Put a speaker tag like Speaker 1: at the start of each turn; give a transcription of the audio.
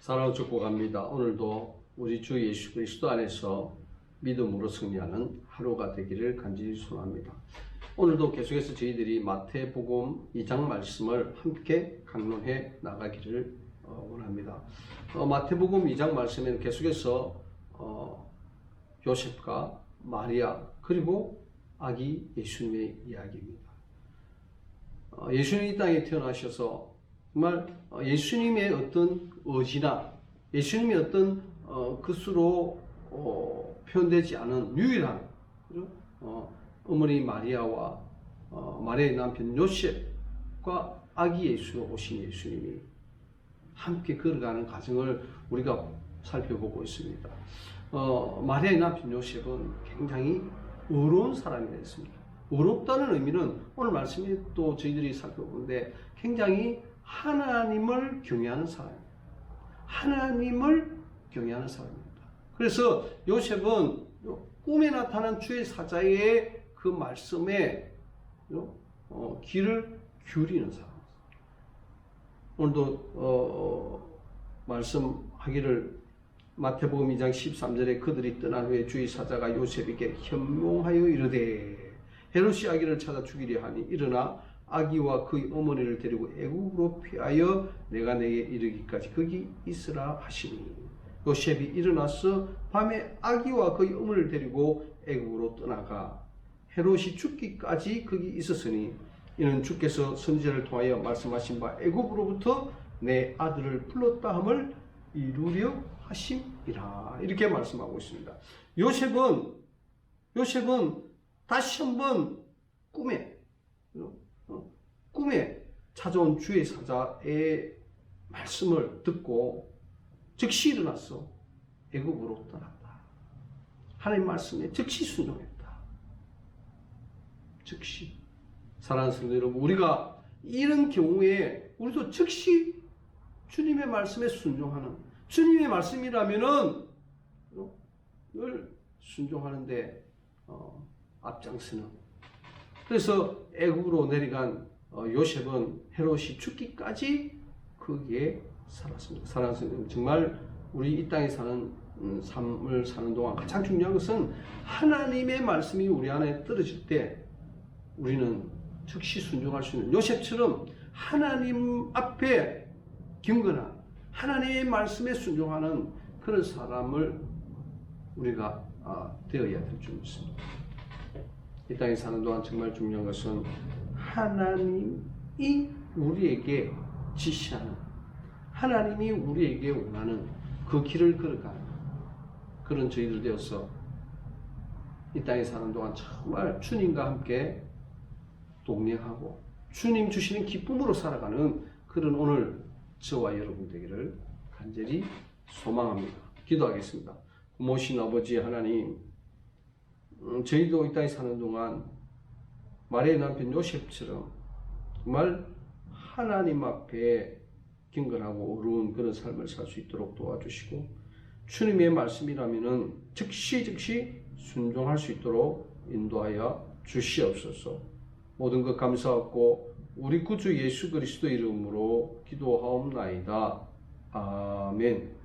Speaker 1: 사랑을 축복 합니다. 오늘도 우리 주 예수 그리스도 안에서 믿음으로 승리하는 하루가 되기를 간절히 소원합니다. 오늘도 계속해서 저희들이 마태복음 2장 말씀을 함께 강론해 나가기를 어, 원합니다. 어, 마태복음 2장 말씀에는 계속해서 어, 요셉과 마리아 그리고 아기 예수님의 이야기입니다. 어, 예수님이 이 땅에 태어나셔서 정말 어, 예수님의 어떤 의지나 예수님의 어떤 어, 것으로 어, 표현되지 않은 유일한 그죠? 어, 어머니 마리아와 어, 마리아의 남편 요셉과 아기 예수 오신 예수님이 함께 걸어가는 과정을 우리가 살펴보고 있습니다. 어, 마리아의 남편 요셉은 굉장히 의로운 사람이 됐습니다. 의롭다는 의미는 오늘 말씀에 또 저희들이 살펴보는데 굉장히 하나님을 경외하는 사람입니다. 하나님을 경외하는 사람입니다. 그래서 요셉은 꿈에 나타난 주의 사자의 그 말씀에 어, 귀를 기울이는 사람. 오늘도 어, 말씀하기를 마태복음 2장 13절에 그들이 떠난 후에 주의 사자가 요셉에게 현몽하여 이르되 헤롯이 아기를 찾아 죽이려 하니 일어나 아기와 그의 어머니를 데리고 애국으로 피하여 내가 내게 이르기까지 거기 있으라 하시니 요셉이 일어나서 밤에 아기와 그의 어머니를 데리고 애국으로 떠나가 헤롯이 죽기까지 거기 있었으니 이는 주께서 선지자를 통하여 말씀하신 바 애국으로부터 내 아들을 불렀다 함을 이루려 하심이라 이렇게 말씀하고 있습니다. 요셉은 요셉은 다시 한번 꿈에 어, 꿈에 찾아온 주의 사자의 말씀을 듣고 즉시 일어났어 애국으로 떠났다. 하나님 말씀에 즉시 순종했다. 즉시 성도 여러분 우리가 이런 경우에 우리도 즉시 주님의 말씀에 순종하는 주님의 말씀이라면은 늘 순종하는데 어, 앞장서는 그래서 애국으로 내려간 어, 요셉은 헤롯이 죽기까지 거기에 살았습니다. 살았습니다. 정말 우리 이 땅에 사는 음, 삶을 사는 동안 가장 중요한 것은 하나님의 말씀이 우리 안에 떨어질 때 우리는 즉시 순종할 수 있는 요셉처럼 하나님 앞에 경건한 하나님의 말씀에 순종하는 그런 사람을 우리가 아, 되어야 될 줄 믿습니다. 이 땅에 사는 동안 정말 중요한 것은 하나님이 우리에게 지시하는 하나님이 우리에게 원하는 그 길을 걸어가는 그런 저희들 되어서 이 땅에 사는 동안 정말 주님과 함께 동행하고 주님 주시는 기쁨으로 살아가는 그런 오늘 저와 여러분 되기를 간절히 소망합니다. 기도하겠습니다. 모신 아버지 하나님, 음, 저희도 이 땅에 사는 동안 마리의 남편 요셉처럼 정말 하나님 앞에 경건하고 어려운 그런 삶을 살 수 있도록 도와주시고 주님의 말씀이라면은 즉시 즉시 순종할 수 있도록 인도하여 주시옵소서. 모든 것 감사하고 우리 구주 예수 그리스도 이름으로 기도하옵나이다. 아멘.